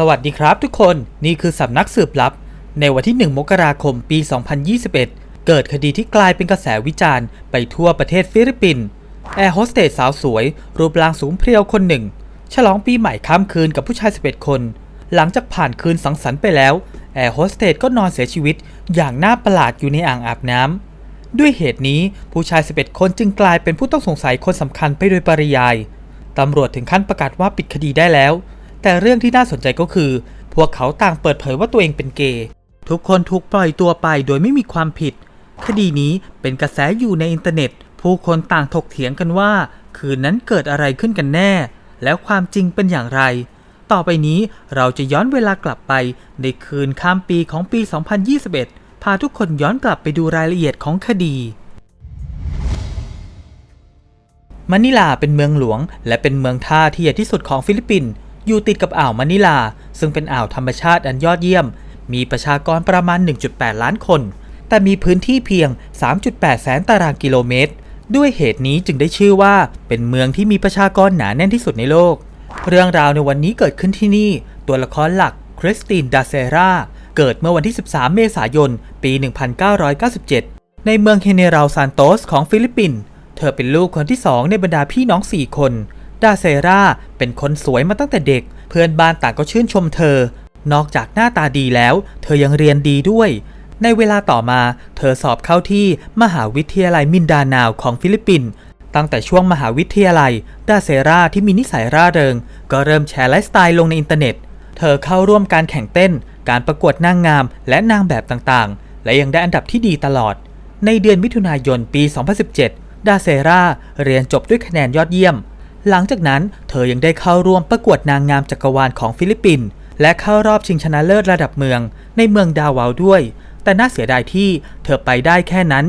สวัสดีครับทุกคนนี่คือสำนักสืบลับ ในวันที่ 1 มกราคมปี 2021 เกิดคดีที่กลายเป็นกระแสวิจารณ์ไปทั่วประเทศฟิลิปปินส์แอร์โฮสเตสสาวสวย รูปร่างสูงเพรียวคนหนึ่ง ฉลองปีใหม่ข้ามคืนกับผู้ชาย 11 คน หลังจากผ่านคืนสังสรรค์ไปแล้วแอร์โฮสเตสก็นอนเสียชีวิตอย่างน่าประหลาดอยู่ในอ่างอาบน้ำด้วยเหตุนี้ผู้ชาย 11 คนจึงกลายเป็นผู้ต้องสงสัยคนสำคัญไปโดยปริยายตำรวจถึงขั้นประกาศว่าปิดคดีได้แล้ว แต่เรื่องที่น่าสนใจก็คือ พวกเขาต่างเปิดเผยว่าตัวเองเป็นเกย์ทุกคนถูกปล่อยตัวไปโดยไม่มีความผิด คดีนี้เป็นกระแสอยู่ในอินเทอร์เน็ต ผู้คนต่างถกเถียงกันว่า คืนนั้นเกิดอะไรขึ้นกันแน่ แล้วความจริงเป็นอย่างไร ต่อไปนี้เราจะย้อนเวลากลับไป ในคืนข้ามปีของปี 2021 พาทุกคนย้อนกลับไปดูรายละเอียดของคดีมะนิลาเป็นเมืองหลวง และเป็นเมืองท่าที่ใหญ่ที่สุดของฟิลิปปินส์ อยู่ติดกับอ่าวมะนิลา ซึ่งเป็นอ่าวธรรมชาติอันยอดเยี่ยม มีประชากรประมาณ 1.8 ล้านคน แต่มีพื้นที่เพียง 3.8 แสนตารางกิโลเมตร ด้วยเหตุนี้จึงได้ชื่อว่าเป็นเมืองที่มีประชากรหนาแน่นที่สุดในโลก เรื่องราวในวันนี้เกิดขึ้นที่นี่ ตัวละครหลักคริสตินดาเซราเกิดเมื่อวันที่ 13 เมษายน ปี 1997 ในเมืองเฮเนรัลซานโตสของฟิลิปปินส์ เธอเป็นลูกคนที่สองในบรรดาพี่น้อง 4 คน ดาเซราเป็นคนสวยมาตั้งแต่เด็ก เพื่อนบ้านต่างก็ชื่นชมเธอ นอกจากหน้าตาดีแล้ว เธอยังเรียนดีด้วย ในเวลาต่อมา เธอสอบเข้าที่มหาวิทยาลัยมินดานาวของฟิลิปปินส์ตั้งแต่ช่วงมหาวิทยาลัย ดาเซราที่มีนิสัยร่าเริง ก็เริ่มแชร์ไลฟ์สไตล์ลงในอินเทอร์เน็ต เธอเข้าร่วมการแข่งเต้น การประกวดนางงาม และนางแบบต่างๆ และยังได้อันดับที่ดีตลอด ในเดือนมิถุนายนปี 2017 ดาเซราเรียนจบด้วยคะแนนยอดเยี่ยม หลังจากนั้นเธอยังได้เข้าร่วมประกวดนางงามจักรวาลของฟิลิปปินส์และเข้ารอบชิงชนะเลิศระดับเมือง ในเมืองดาวาวด้วย แต่น่าเสียดายที่เธอไปได้แค่นั้น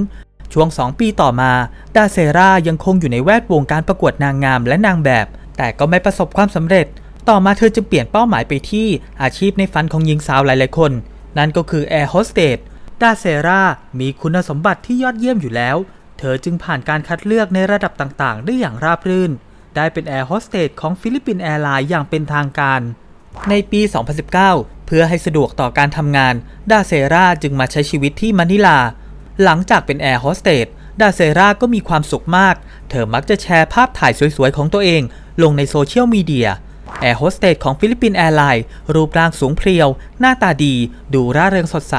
ช่วง 2 ปีต่อมา ดาเซรายังคงอยู่ในแวดวงการประกวดนางงามและนางแบบ แต่ก็ไม่ประสบความสำเร็จ ต่อมาเธอจึงเปลี่ยนเป้าหมายไปที่อาชีพในฝันของหญิงสาวหลายๆคน นั่นก็คือแอร์โฮสเตสดาเซรามีคุณสมบัติที่ยอดเยี่ยมอยู่แล้ว เธอจึงผ่านการคัดเลือกในระดับต่างๆ ได้อย่างราบรื่น ได้เป็นแอร์โฮสเตสของฟิลิปปินส์แอร์ไลน์อย่างเป็นทางการ ในปี 2019 เพื่อให้สะดวกต่อการทำงาน ดาเซราจึงมาใช้ชีวิตที่มะนิลา หลังจากเป็นแอร์โฮสเตสดาเซราก็มีความสุขมาก เธอมักจะแชร์ภาพถ่ายสวยๆ ของตัวเอง ลงในโซเชียลมีเดีย แอร์โฮสเตสของฟิลิปปินส์แอร์ไลน์รูปร่างสูงเพรียว หน้าตาดี ดูร่าเริงสดใส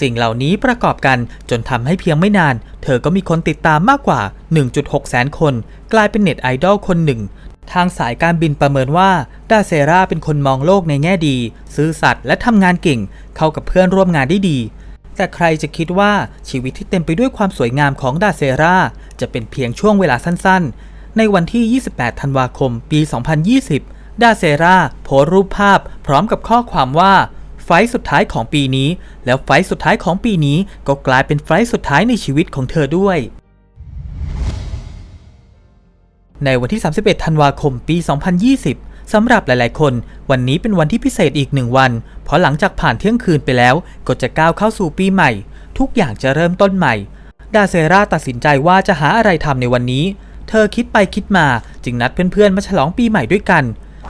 สิ่งเหล่านี้ประกอบกันจนทำให้เพียงไม่นาน เธอก็มีคนติดตามมากกว่า 1.6 แสนคน กลายเป็นเน็ตไอดอลคนหนึ่ง ทางสายการบินประเมินว่าดาเซราเป็นคนมองโลกในแง่ดี ซื่อสัตย์และทำงานเก่ง เข้ากับเพื่อนร่วมงานได้ดี แต่ใครจะคิดว่าชีวิตที่เต็มไปด้วยความสวยงามของดาเซราจะเป็นเพียงช่วงเวลาสั้นๆ ในวันที่ 28 ธันวาคม ปี 2020 ดาเซราโพสรูปภาพพร้อมกับข้อความว่า ไฟสุดท้ายของปีนี้ แล้วไฟสุดท้ายของปีนี้ก็กลายเป็นไฟสุดท้ายในชีวิตของเธอด้วย ในวันที่ 31 ธันวาคมปี 2020สำหรับหลายๆ คน วันนี้เป็นวันที่พิเศษอีกหนึ่งวัน เพราะหลังจากผ่านเที่ยงคืนไปแล้ว ก็จะก้าวเข้าสู่ปีใหม่ ทุกอย่างจะเริ่มต้นใหม่ ดาเซราตัดสินใจว่าจะหาอะไรทำในวันนี้ เธอคิดไปคิดมา จึงนัดเพื่อนๆ มาฉลองปีใหม่ด้วยกัน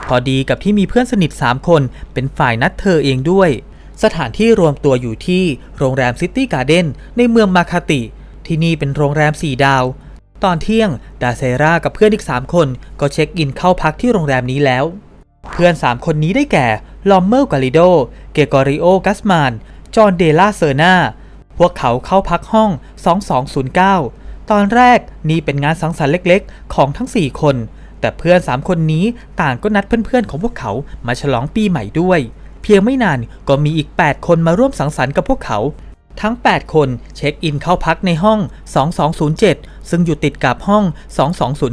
พอดีกับที่มีเพื่อนสนิท 3 คนเป็นฝ่ายนัดเธอเองด้วย สถานที่รวมตัวอยู่ที่โรงแรมซิตี้การ์เด้นในเมืองมาคาติ ที่นี่เป็นโรงแรม 4 ดาว ตอนเที่ยงดาเซรากับเพื่อนอีก 3 คนก็เช็คอินเข้าพักที่โรงแรมนี้แล้ว เพื่อน 3 คนนี้ได้แก่ลอมเมอร์กาลิโด เกกอริโอกัสมาน จอห์นเดลาเซอร์นาพวกเขาเข้าพักห้อง 2209 ตอนแรกนี่เป็นงานสังสรรค์เล็กๆ ของทั้ง 4 คน แต่เพื่อน 3 คนนี้ต่างก็นัดเพื่อนๆของพวกเขามาฉลองปีใหม่ด้วย เพียงไม่นานก็มีอีก 8 คนมาร่วมสังสรรค์กับพวกเขา ทั้ง 8 คนเช็คอินเข้าพักในห้อง 2207 ซึ่งอยู่ติดกับห้อง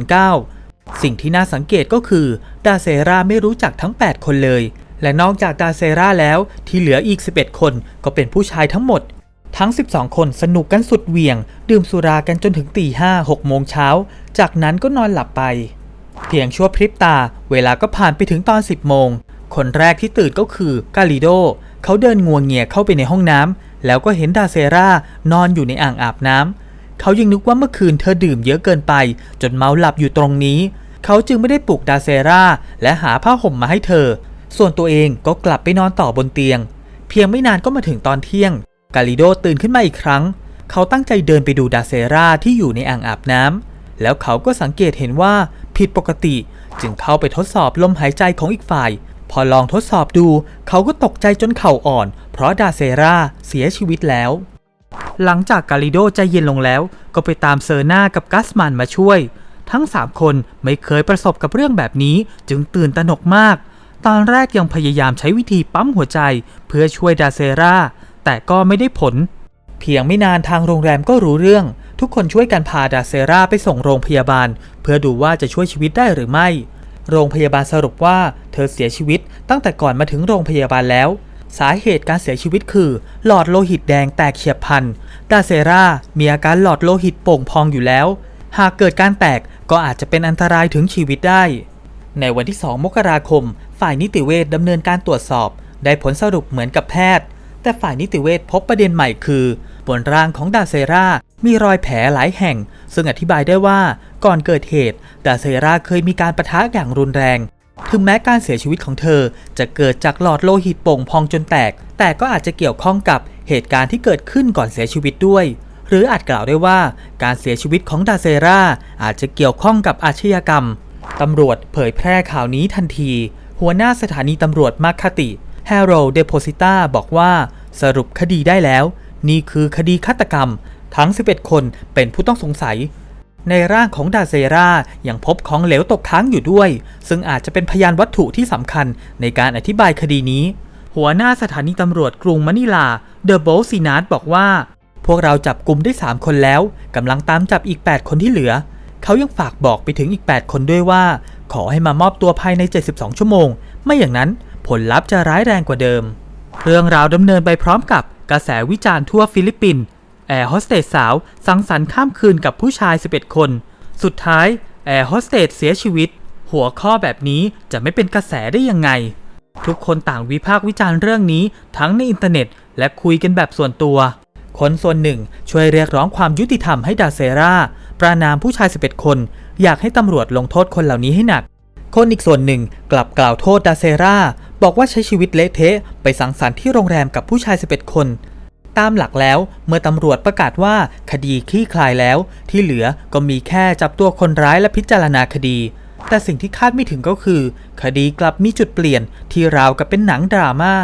2209 สิ่งที่น่าสังเกตก็คือดาเซราไม่รู้จักทั้ง 8 คนเลย และนอกจากดาเซราแล้วที่เหลืออีก 11 คนก็เป็นผู้ชายทั้งหมดทั้ง 12 คนสนุกกันสุดเหวี่ยง ดื่มสุรากันจนถึงตีห้าหกโมงเช้า จากนั้นก็นอนหลับไป เพียงชั่วพริบตา เวลาก็ผ่านไปถึงตอน 10 โมง คนแรกที่ตื่นก็คือกาลิโด เขาเดินงัวงเงียเข้าไปในห้องน้ำแล้วก็เห็นดาเซรานอนอยู่ในอ่างอาบน้ำเขายังนึกว่าเมื่อคืนเธอดื่มเยอะเกินไป จนเมาหลับอยู่ตรงนี้ เขาจึงไม่ได้ปลุกดาเซราและหาผ้าห่มมาให้เธอ ส่วนตัวเองก็กลับไปนอนต่อบนเตียง เพียงไม่นานก็มาถึงตอนเที่ยง กาลิโดตื่นขึ้นมาอีกครั้ง เขาตั้งใจเดินไปดูดาเซราที่อยู่ในอ่างอาบน้ำแล้วเขาก็สังเกตเห็นว่า ผิดปกติ จึงเข้าไปทดสอบลมหายใจของอีกฝ่าย พอลองทดสอบดู เขาก็ตกใจจนเข่าอ่อน เพราะดาเซราเสียชีวิตแล้ว หลังจากกาลิโดใจเย็นลงแล้ว ก็ไปตามเซอร์นากับกัสมันมาช่วย ทั้ง3คนไม่เคยประสบกับเรื่องแบบนี้ จึงตื่นตระหนกมาก ตอนแรกยังพยายามใช้วิธีปั๊มหัวใจ เพื่อช่วยดาเซราแต่ก็ไม่ได้ผล เพียงไม่นานทางโรงแรมก็รู้เรื่อง ทุกคนช่วยกันพาดาเซราไปส่งโรงพยาบาล เพื่อดูว่าจะช่วยชีวิตได้หรือไม่ โรงพยาบาลสรุปว่าเธอเสียชีวิตตั้งแต่ก่อนมาถึงโรงพยาบาลแล้ว สาเหตุการเสียชีวิตคือ หลอดโลหิตแดงแตกเฉียบพลันดาเซรามีอาการหลอดโลหิตโป่งพองอยู่แล้ว หากเกิดการแตกก็อาจจะเป็นอันตรายถึงชีวิตได้ ในวันที่ 2 มกราคม ฝ่ายนิติเวชดำเนินการตรวจสอบ ได้ผลสรุปเหมือนกับแพทย์ แต่ฝ่ายนิติเวชพบประเด็นใหม่คือบนร่างของดาเซรา มีรอยแผลหลายแห่ง ซึ่งอธิบายได้ว่าก่อนเกิดเหตุดาเซราเคยมีการประทะอย่างรุนแรง ถึงแม้การเสียชีวิตของเธอ จะเกิดจากหลอดโลหิตโป่งพองจนแตก แต่ก็อาจจะเกี่ยวข้องกับเหตุการณ์ที่เกิดขึ้นก่อนเสียชีวิตด้วย หรืออาจกล่าวได้ว่าการเสียชีวิตของดาเซราอาจจะเกี่ยวข้องกับอาชญากรรมตำรวจเผยแพร่ข่าวนี้ทันที หัวหน้าสถานีตำรวจมาคติแฮโรเดโพซิต้าบอกว่าสรุปคดีได้แล้ว นี่คือคดีฆาตกรรม ทั้ง 11 คนเป็นผู้ต้องสงสัย ในร่างของดาเซรายังพบของเหลวตกค้างอยู่ด้วย ซึ่งอาจจะเป็นพยานวัตถุที่สำคัญในการอธิบายคดีนี้ หัวหน้าสถานีตำรวจกรุงมะนิลา เดอะโบลซีนาร์ดบอกว่า พวกเราจับกลุ่มได้ 3 คนแล้วกำลังตามจับอีก 8 คนที่เหลือ เขายังฝากบอกไปถึงอีก 8 คนด้วยว่า ขอให้มามอบตัวภายใน 72 ชั่วโมง ไม่อย่างนั้นผลลัพธ์จะร้ายแรงกว่าเดิม เรื่องราวดำเนินไปพร้อมกับกระแสวิจารณ์ทั่วฟิลิปปินส์ แอร์โฮสเตสสาวสังสรรค์ข้ามคืนกับผู้ชาย 11 คน สุดท้ายแอร์โฮสเตสเสียชีวิต หัวข้อแบบนี้จะไม่เป็นกระแสได้ยังไง ทุกคนต่างวิพากษ์วิจารณ์เรื่องนี้ทั้งในอินเทอร์เน็ต และคุยกันแบบส่วนตัว คนส่วนหนึ่งช่วยเรียกร้องความยุติธรรมให้ดาเซราประนามผู้ชาย 11 คน อยากให้ตำรวจลงโทษคนเหล่านี้ให้หนัก คนอีกส่วนหนึ่งกลับกล่าวโทษดาเซราบอกว่าใช้ชีวิตเละเทะไปสังสรรค์ที่โรงแรมกับผู้ชาย 11 คน ตามหลักแล้ว เมื่อตำรวจประกาศว่าคดีคลี่คลายแล้ว ที่เหลือก็มีแค่จับตัวคนร้ายและพิจารณาคดี แต่สิ่งที่คาดไม่ถึงก็คือ คดีกลับมีจุดเปลี่ยนที่ราวกับเป็นหนังดราม่า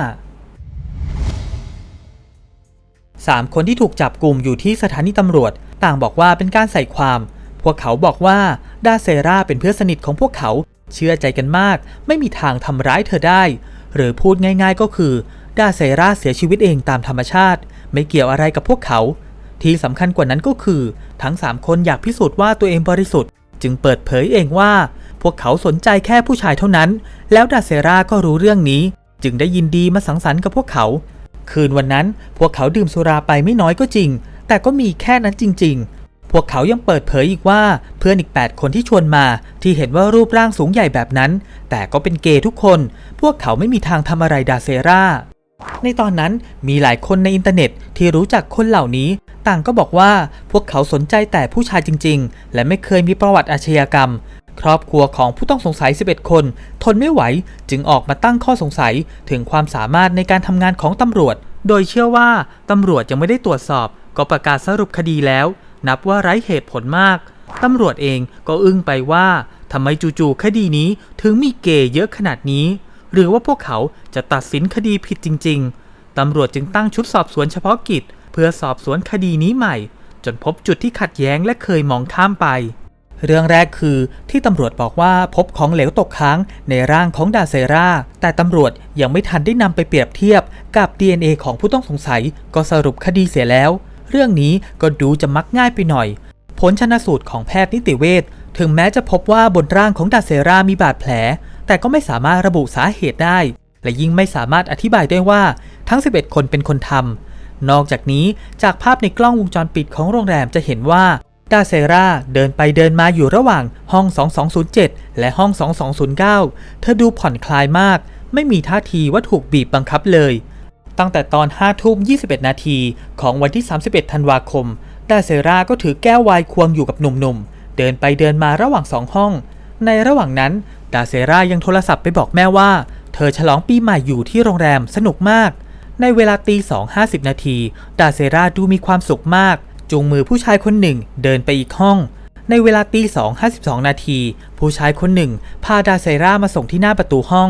สามคนที่ถูกจับกลุ่มอยู่ที่สถานีตำรวจ ต่างบอกว่าเป็นการใส่ความ พวกเขาบอกว่าดาเซราเป็นเพื่อนสนิทของพวกเขา เชื่อใจกันมาก ไม่มีทางทำร้ายเธอได้ หรือพูดง่ายๆก็คือดาเซราเสียชีวิตเองตามธรรมชาติ ไม่เกี่ยวอะไรกับพวกเขา ที่สำคัญกว่านั้นก็คือ ทั้ง 3 คนอยากพิสูจน์ว่าตัวเองบริสุทธิ์ จึงเปิดเผยเองว่า พวกเขาสนใจแค่ผู้ชายเท่านั้น แล้วดาเซราก็รู้เรื่องนี้ จึงได้ยินดีมาสังสรรค์กับพวกเขา คืนวันนั้นพวกเขาดื่มสุราไปไม่น้อยก็จริง แต่ก็มีแค่นั้นจริง ๆพวกเขายังเปิดเผยอีกว่าเพื่อนอีก 8 คนที่ชวนมาที่เห็นว่ารูปร่างสูงใหญ่แบบนั้น แต่ก็เป็นเกย์ทุกคน พวกเขาไม่มีทางทำอะไรดาเซรา ในตอนนั้นมีหลายคนในอินเทอร์เน็ตที่รู้จักคนเหล่านี้ ต่างก็บอกว่าพวกเขาสนใจแต่ผู้ชายจริง ๆ และไม่เคยมีประวัติอาชญากรรม ครอบครัวของผู้ต้องสงสัย 11 คน ทนไม่ไหวจึงออกมาตั้งข้อสงสัยถึงความสามารถในการทำงานของตำรวจ โดยเชื่อว่าตำรวจยังไม่ได้ตรวจสอบ ก็ประกาศสรุปคดีแล้ว นับว่าไร้เหตุผลมากตำรวจเองก็อึ้งไปว่าทำไมจู่ๆคดีนี้ถึงมีเกย์เยอะขนาดนี้ หรือว่าพวกเขาจะตัดสินคดีผิดจริง ๆ ตำรวจจึงตั้งชุดสอบสวนเฉพาะกิจ เพื่อสอบสวนคดีนี้ใหม่ จนพบจุดที่ขัดแย้งและเคยมองข้ามไป เรื่องแรกคือที่ตำรวจบอกว่าพบของเหลวตกค้างในร่างของดาเซราแต่ตำรวจยังไม่ทันได้นำไปเปรียบเทียบกับ DNA ของผู้ต้องสงสัยก็สรุปคดีเสียแล้ว เรื่องนี้ก็ดูจะมักง่ายไปหน่อย ผลชนสูตรของแพทย์นิติเวชถึงแม้จะพบว่าบนร่างของดาเซรามีบาดแผล แต่ก็ไม่สามารถระบุสาเหตุได้ และยิ่งไม่สามารถอธิบายได้ว่าทั้ง 11 คนเป็นคนทำนอกจากนี้จากภาพในกล้องวงจรปิดของโรงแรมจะเห็นว่าดาเซราเดินไปเดินมาอยู่ระหว่างห้อง 2207 และห้อง 2209 เธอดูผ่อนคลายมาก ไม่มีท่าทีว่าถูกบีบบังคับเลย ตั้งแต่ตอน5ทุ่ม21 นาทีของวันที่ 31 ธันวาคม ดาเซราก็ถือแก้วไวน์ควงอยู่กับหนุ่มๆ เดินไปเดินมาระหว่างสองห้อง ในระหว่างนั้น ดาเซรายังโทรศัพท์ไปบอกแม่ว่า เธอฉลองปีใหม่อยู่ที่โรงแรมสนุกมาก ในเวลาตีสองห้าสิบนาทีดาเซราดูมีความสุขมาก จูงมือผู้ชายคนหนึ่งเดินไปอีกห้อง ในเวลาตีสองห้าสิบสองนาที ผู้ชายคนหนึ่ง พาดาเซรามาส่งที่หน้าประตูห้อง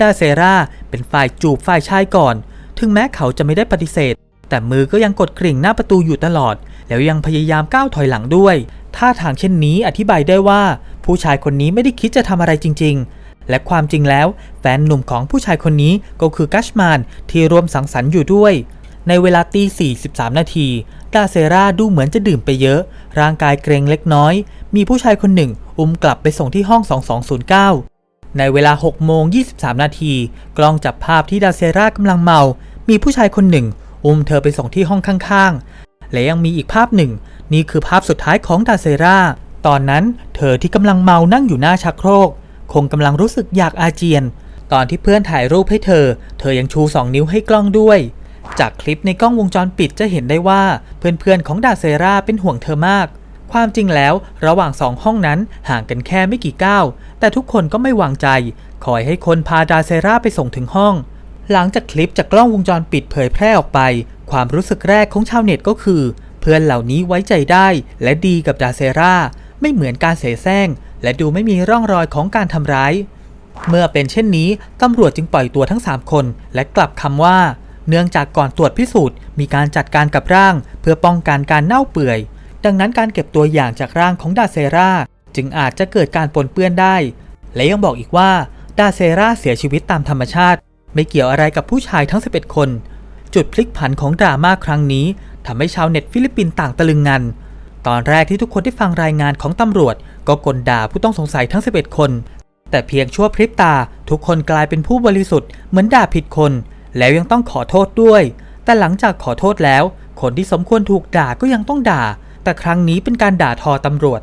ดาเซราเป็นฝ่ายจูบฝ่ายชายก่อน ถึงแม้เขาจะไม่ได้ปฏิเสธ แต่มือก็ยังกดกริ่งหน้าประตูอยู่ตลอด แล้วยังพยายามก้าวถอยหลังด้วยท่าทางเช่นนี้อธิบายได้ว่า ผู้ชายคนนี้ไม่ได้คิดจะทำอะไรจริง ๆ และความจริงแล้ว แฟนหนุ่มของผู้ชายคนนี้ก็คือกัชมานที่ร่วมสังสรรค์อยู่ด้วย ในเวลาตี43 นาทีดาเซราดูเหมือนจะดื่มไปเยอะ ร่างกายเกรงเล็กน้อย มีผู้ชายคนหนึ่งอุ้มกลับไปส่งที่ห้อง 2209 ในเวลา6โมง23 นาที กล้องจับภาพที่ดาเซรากำลังเมา มีผู้ชายคนหนึ่ง อุ้มเธอไปส่งที่ห้องข้างๆ และยังมีอีกภาพหนึ่ง นี่คือภาพสุดท้ายของดาเซรา ตอนนั้นเธอที่กำลังเมานั่งอยู่หน้าชักโครก คงกำลังรู้สึกอยากอาเจียน ตอนที่เพื่อนถ่ายรูปให้เธอ เธอยังชู2นิ้วให้กล้องด้วย จากคลิปในกล้องวงจรปิดจะเห็นได้ว่าเพื่อนๆของดาเซราเป็นห่วงเธอมาก ความจริงแล้วระหว่างสองห้องนั้นห่างกันแค่ไม่กี่ก้าวแต่ทุกคนก็ไม่วางใจ คอยให้คนพาดาเซราไปส่งถึงห้อง หลังจากคลิปจากกล้องวงจรปิดเผยแพร่ออกไป ความรู้สึกแรกของชาวเน็ตก็คือ เพื่อนเหล่านี้ไว้ใจได้และดีกับดาเซรา ไม่เหมือนการเสแสร้ง และดูไม่มีร่องรอยของการทำร้าย เมื่อเป็นเช่นนี้ตำรวจจึงปล่อยตัวทั้ง 3 คน และกลับคำว่า เนื่องจากก่อนตรวจพิสูจน์มีการจัดการกับร่าง เพื่อป้องกันการเน่าเปื่อย ดังนั้นการเก็บตัวอย่างจากร่างของดาเซราจึงอาจจะเกิดการปนเปื้อนได้ และยังบอกอีกว่าดาเซราเสียชีวิตตามธรรมชาติ ไม่เกี่ยวอะไรกับผู้ชายทั้ง 11 คน จุดพลิกผันของดราม่าครั้งนี้ทำให้ชาวเน็ตฟิลิปปินส์ต่างตะลึงงัน ตอนแรกที่ทุกคนได้ฟังรายงานของตำรวจ ก็กลด่าผู้ต้องสงสัยทั้ง 11 คน แต่เพียงชั่วพริบตา ทุกคนกลายเป็นผู้บริสุทธิ์เหมือนด่าผิดคน แล้วยังต้องขอโทษด้วย แต่หลังจากขอโทษแล้ว คนที่สมควรถูกด่าก็ยังต้องด่า แต่ครั้งนี้เป็นการด่าทอตำรวจ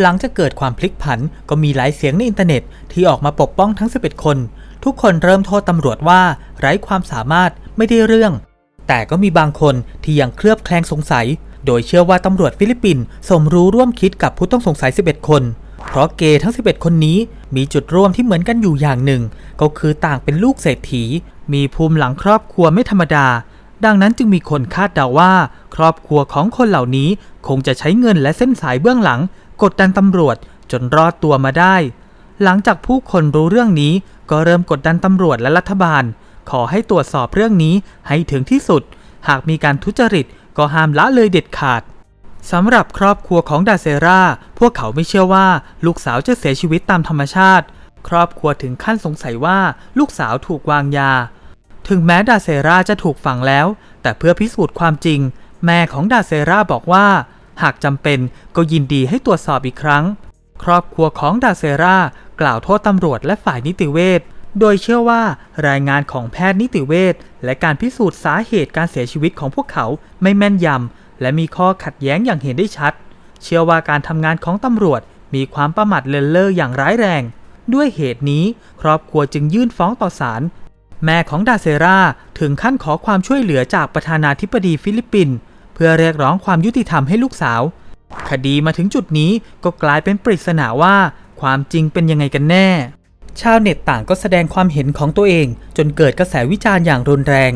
หลังจากเกิดความพลิกผันก็มีหลายเสียงในอินเทอร์เน็ตที่ออกมาปกป้องทั้ง 11 คน ทุกคนเริ่มโทษตำรวจว่า ไร้ความสามารถไม่ได้เรื่อง แต่ก็มีบางคนที่ยังเคลือบแคลงสงสัย โดยเชื่อว่าตำรวจฟิลิปปินส์สมรู้ร่วมคิดกับผู้ต้องสงสัย 11 คน เพราะเกย์ทั้ง 11 คนนี้มีจุดร่วมที่เหมือนกันอยู่อย่างหนึ่ง ก็คือต่างเป็นลูกเศรษฐี มีภูมิหลังครอบครัวไม่ธรรมดา ดังนั้นจึงมีคนคาดเดาว่า ครอบครัวของคนเหล่านี้คงจะใช้เงินและเส้นสายเบื้องหลัง กดดันตำรวจจนรอดตัวมาได้ หลังจากผู้คนรู้เรื่องนี้ก็เริ่มกดดันตำรวจและรัฐบาล ขอให้ตรวจสอบเรื่องนี้ให้ถึงที่สุด หากมีการทุจริตก็ห้ามละเลยเด็ดขาดสำหรับครอบครัวของดาเซราพวกเขาไม่เชื่อว่าลูกสาวจะเสียชีวิตตามธรรมชาติ ครอบครัวถึงขั้นสงสัยว่าลูกสาวถูกวางยา ถึงแม้ดาเซราจะถูกฝังแล้ว แต่เพื่อพิสูจน์ความจริง แม่ของดาเซราบอกว่า หากจำเป็นก็ยินดีให้ตรวจสอบอีกครั้ง ครอบครัวของดาเซรากล่าวโทษตำรวจและฝ่ายนิติเวช โดยเชื่อว่ารายงานของแพทย์นิติเวชและการพิสูจน์สาเหตุการเสียชีวิตของพวกเขาไม่แม่นยำ และมีข้อขัดแย้งอย่างเห็นได้ชัด เชื่อว่าการทำงานของตำรวจมีความประมาทเลินเล่ออย่างร้ายแรง ด้วยเหตุนี้ครอบครัวจึงยื่นฟ้องต่อศาลแม่ของดาเซราถึงขั้นขอความช่วยเหลือจากประธานาธิบดีฟิลิปปินส์เพื่อเรียกร้องความยุติธรรมให้ลูกสาว คดีมาถึงจุดนี้ก็กลายเป็นปริศนาว่า ความจริงเป็นยังไงกันแน่ ชาวเน็ตต่างก็แสดงความเห็นของตัวเอง จนเกิดกระแสวิจารณ์อย่างรุนแรง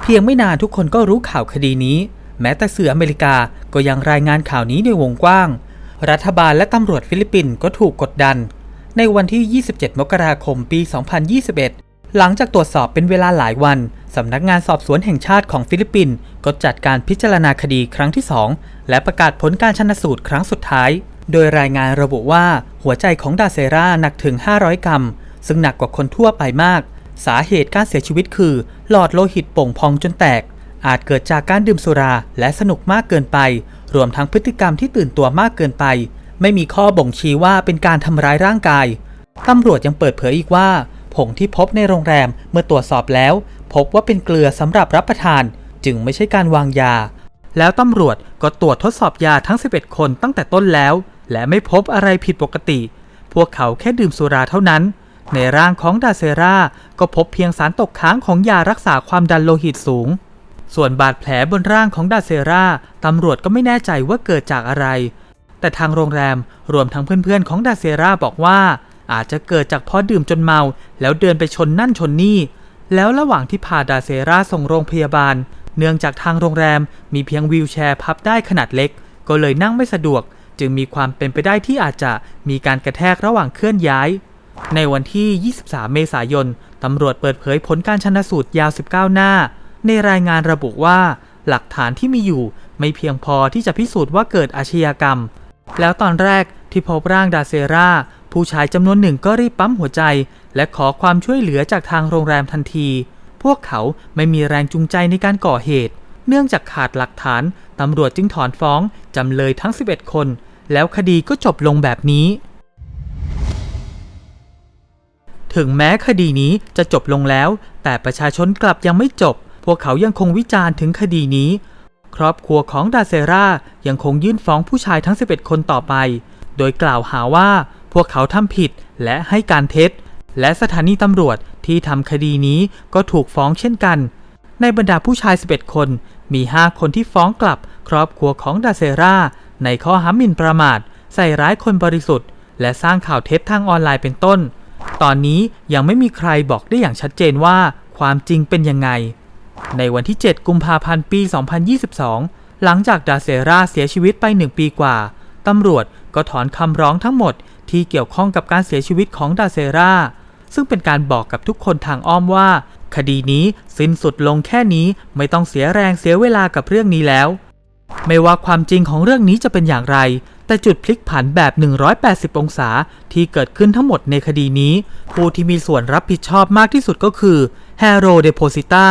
เพียงไม่นานทุกคนก็รู้ข่าวคดีนี้ แม้แต่สื่ออเมริกาก็ยังรายงานข่าวนี้ในวงกว้าง รัฐบาลและตำรวจฟิลิปปินส์ก็ถูกกดดัน ในวันที่ 27 มกราคมปี 2021 หลังจากตรวจสอบเป็นเวลาหลายวันสำนักงานสอบสวนแห่งชาติของฟิลิปปินส์ก็จัดการพิจารณาคดีครั้งที่ 2 และประกาศผลการชันสูตรครั้งสุดท้าย โดยรายงานระบุว่าหัวใจของดาเซราหนักถึง 500 กรัม ซึ่งหนักกว่าคนทั่วไปมาก สาเหตุการเสียชีวิตคือ หลอดโลหิตโป่งพองจนแตก อาจเกิดจากการดื่มสุราและสนุกมากเกินไป รวมทั้งพฤติกรรมที่ตื่นตัวมากเกินไป ไม่มีข้อบ่งชี้ว่าเป็นการทำร้ายร่างกาย ตำรวจยังเปิดเผยอีกว่าผงที่พบในโรงแรมเมื่อตรวจสอบแล้ว พบว่าเป็นเกลือสำหรับรับประทาน จึงไม่ใช่การวางยา แล้วตำรวจก็ตรวจทดสอบยาทั้ง 11 คนตั้งแต่ต้นแล้ว และไม่พบอะไรผิดปกติ พวกเขาแค่ดื่มสุราเท่านั้น ในร่างของดาเซราก็พบเพียงสารตกค้างของยารักษาความดันโลหิตสูง ส่วนบาดแผลบนร่างของดาเซราตำรวจก็ไม่แน่ใจว่าเกิดจากอะไร แต่ทางโรงแรมรวมทั้งเพื่อนๆของดาเซราบอกว่าอาจจะเกิดจากพราะดื่มจนเมา แล้วเดินไปชนนั่นชนนี่ แล้วระหว่างที่พาดาเซราส่งโรงพยาบาล เนื่องจากทางโรงแรมมีเพียงวีลแชร์พับได้ขนาดเล็ก ก็เลยนั่งไม่สะดวก จึงมีความเป็นไปได้ที่อาจจะมีการกระแทกระหว่างเคลื่อนย้าย ในวันที่ 23 เมษายน ตำรวจเปิดเผยผลการชนสูตรยาว 19 หน้า ในรายงานระบุว่า หลักฐานที่มีอยู่ไม่เพียงพอที่จะพิสูจน์ว่าเกิดอาชญากรรม แล้วตอนแรกที่พบร่างดาเซราผู้ชายจำนวนหนึ่งก็รีบปั๊มหัวใจ และขอความช่วยเหลือจากทางโรงแรมทันที พวกเขาไม่มีแรงจูงใจในการก่อเหตุ เนื่องจากขาดหลักฐาน ตำรวจจึงถอนฟ้อง จำเลยทั้ง 11 คน แล้วคดีก็จบลงแบบนี้ ถึงแม้คดีนี้จะจบลงแล้ว แต่ประชาชนกลับยังไม่จบ พวกเขายังคงวิจารณ์ถึงคดีนี้ ครอบครัวของดาเซรายังคงยื่นฟ้องผู้ชายทั้ง 11 คนต่อไป โดยกล่าวหาว่าพวกเขาทำผิดและให้การเท็จ และสถานีตำรวจที่ทำคดีนี้ก็ถูกฟ้องเช่นกัน ในบรรดาผู้ชาย 11 คน มี 5 คนที่ฟ้องกลับ ครอบครัวของดาเซรา ในข้อหาหมิ่นประมาท ใส่ร้ายคนบริสุทธิ์ และสร้างข่าวเท็จทางออนไลน์เป็นต้น ตอนนี้ยังไม่มีใครบอกได้อย่างชัดเจนว่าความจริงเป็นยังไง ในวันที่ 7 กุมภาพันธ์ ปี 2022 หลังจากดาเซราเสียชีวิตไป 1 ปีกว่า ตำรวจก็ถอนคำร้องทั้งหมดที่เกี่ยวข้องกับการเสียชีวิตของดาเซราซึ่งเป็นการบอกกับทุกคนทางอ้อมว่า คดีนี้สิ้นสุดลงแค่นี้ไม่ต้องเสียแรงเสียเวลากับเรื่องนี้แล้ว ไม่ว่าความจริงของเรื่องนี้จะเป็นอย่างไร แต่จุดพลิกผันแบบ 180 องศาที่เกิดขึ้นทั้งหมดในคดีนี้ ผู้ที่มีส่วนรับผิดชอบมากที่สุดก็คือแฮโรเดโพซิต้า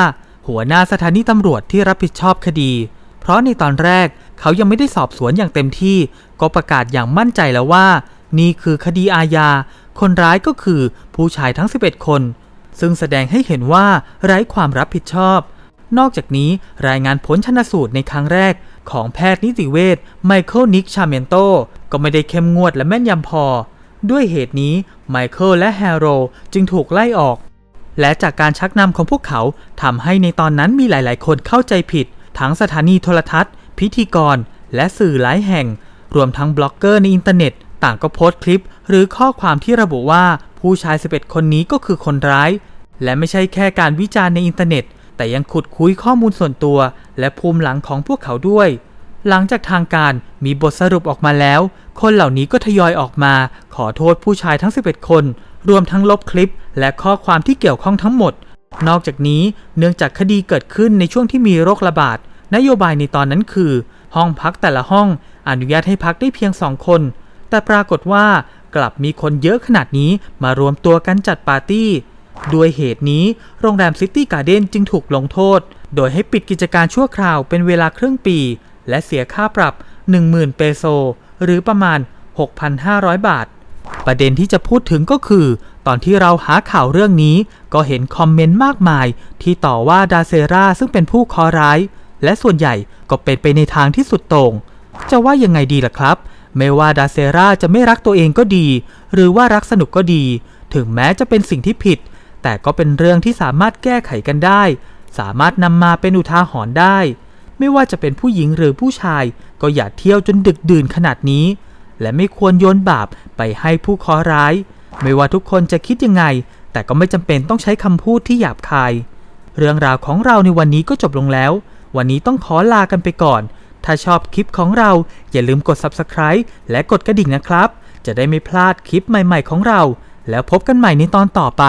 หัวหน้าสถานีตำรวจที่รับผิดชอบคดี เพราะในตอนแรกเขายังไม่ได้สอบสวนอย่างเต็มที่ ก็ประกาศอย่างมั่นใจแล้วว่า นี่คือคดีอาญา คนร้ายก็คือผู้ชายทั้ง 11 คน ซึ่งแสดงให้เห็นว่าไร้ความรับผิดชอบ นอกจากนี้รายงานผลชนสูตรในครั้งแรก ของแพทย์นิติเวชไมเคิลนิกชาเมนโตก็ไม่ได้เข้มงวดและแม่นยำพอ ด้วยเหตุนี้ไมเคิลและแฮร์โรจึงถูกไล่ออก และจากการชักนำของพวกเขาทำให้ในตอนนั้นมีหลาย ๆ คนเข้าใจผิด ทั้งสถานีโทรทัศน์ พิธีกร และสื่อหลายแห่ง รวมทั้งบล็อกเกอร์ในอินเทอร์เน็ต ต่างก็โพสต์คลิป หรือข้อความที่ระบุว่าผู้ชาย 11 คนนี้ก็คือคนร้าย และไม่ใช่แค่การวิจารณ์ในอินเทอร์เน็ต แต่ยังขุดคุยข้อมูลส่วนตัว และภูมิหลังของพวกเขาด้วย หลังจากทางการมีบทสรุปออกมาแล้ว คนเหล่านี้ก็ทยอยออกมา ขอโทษผู้ชายทั้ง 11 คน รวมทั้งลบคลิป และข้อความที่เกี่ยวข้องทั้งหมด นอกจากนี้เนื่องจากคดีเกิดขึ้นในช่วงที่มีโรคระบาด นโยบายในตอนนั้นคือ ห้องพักแต่ละห้องอนุญาตให้พักได้เพียงสองคน แต่ปรากฏว่ากลับมีคนเยอะขนาดนี้มารวมตัวกันจัดปาร์ตี้ ด้วยเหตุนี้โรงแรมซิตี้การ์เด้นจึงถูกลงโทษ โดยให้ปิดกิจการชั่วคราวเป็นเวลาครึ่งปี และเสียค่าปรับ 10,000 เปโซ หรือประมาณ 6,500 บาท ประเด็นที่จะพูดถึงก็คือ ตอนที่เราหาข่าวเรื่องนี้ ก็เห็นคอมเมนต์มากมาย ที่ต่อว่าดาเซราซึ่งเป็นผู้คอร้าย และส่วนใหญ่ก็เป็นไปในทางที่สุดโต่งจะว่ายังไงดีล่ะครับ ไม่ว่าดาเซราจะไม่รักตัวเองก็ดี หรือว่ารักสนุกก็ดี ถึงแม้จะเป็นสิ่งที่ผิด แต่ก็เป็นเรื่องที่สามารถแก้ไขกันได้ สามารถนำมาเป็นอุทาหรณ์ได้ ไม่ว่าจะเป็นผู้หญิงหรือผู้ชาย ก็อย่าเที่ยวจนดึกดื่นขนาดนี้ และไม่ควรโยนบาปไปให้ผู้เคราะห์ร้าย ไม่ว่าทุกคนจะคิดยังไง แต่ก็ไม่จำเป็นต้องใช้คำพูดที่หยาบคาย เรื่องราวของเราในวันนี้ก็จบลงแล้ว วันนี้ต้องขอลากันไปก่อน ถ้าชอบคลิปของเราอย่าลืมกด Subscribe และกดกระดิ่งนะครับ จะได้ไม่พลาดคลิปใหม่ ๆ ของเรา แล้วพบกันใหม่ในตอนต่อไป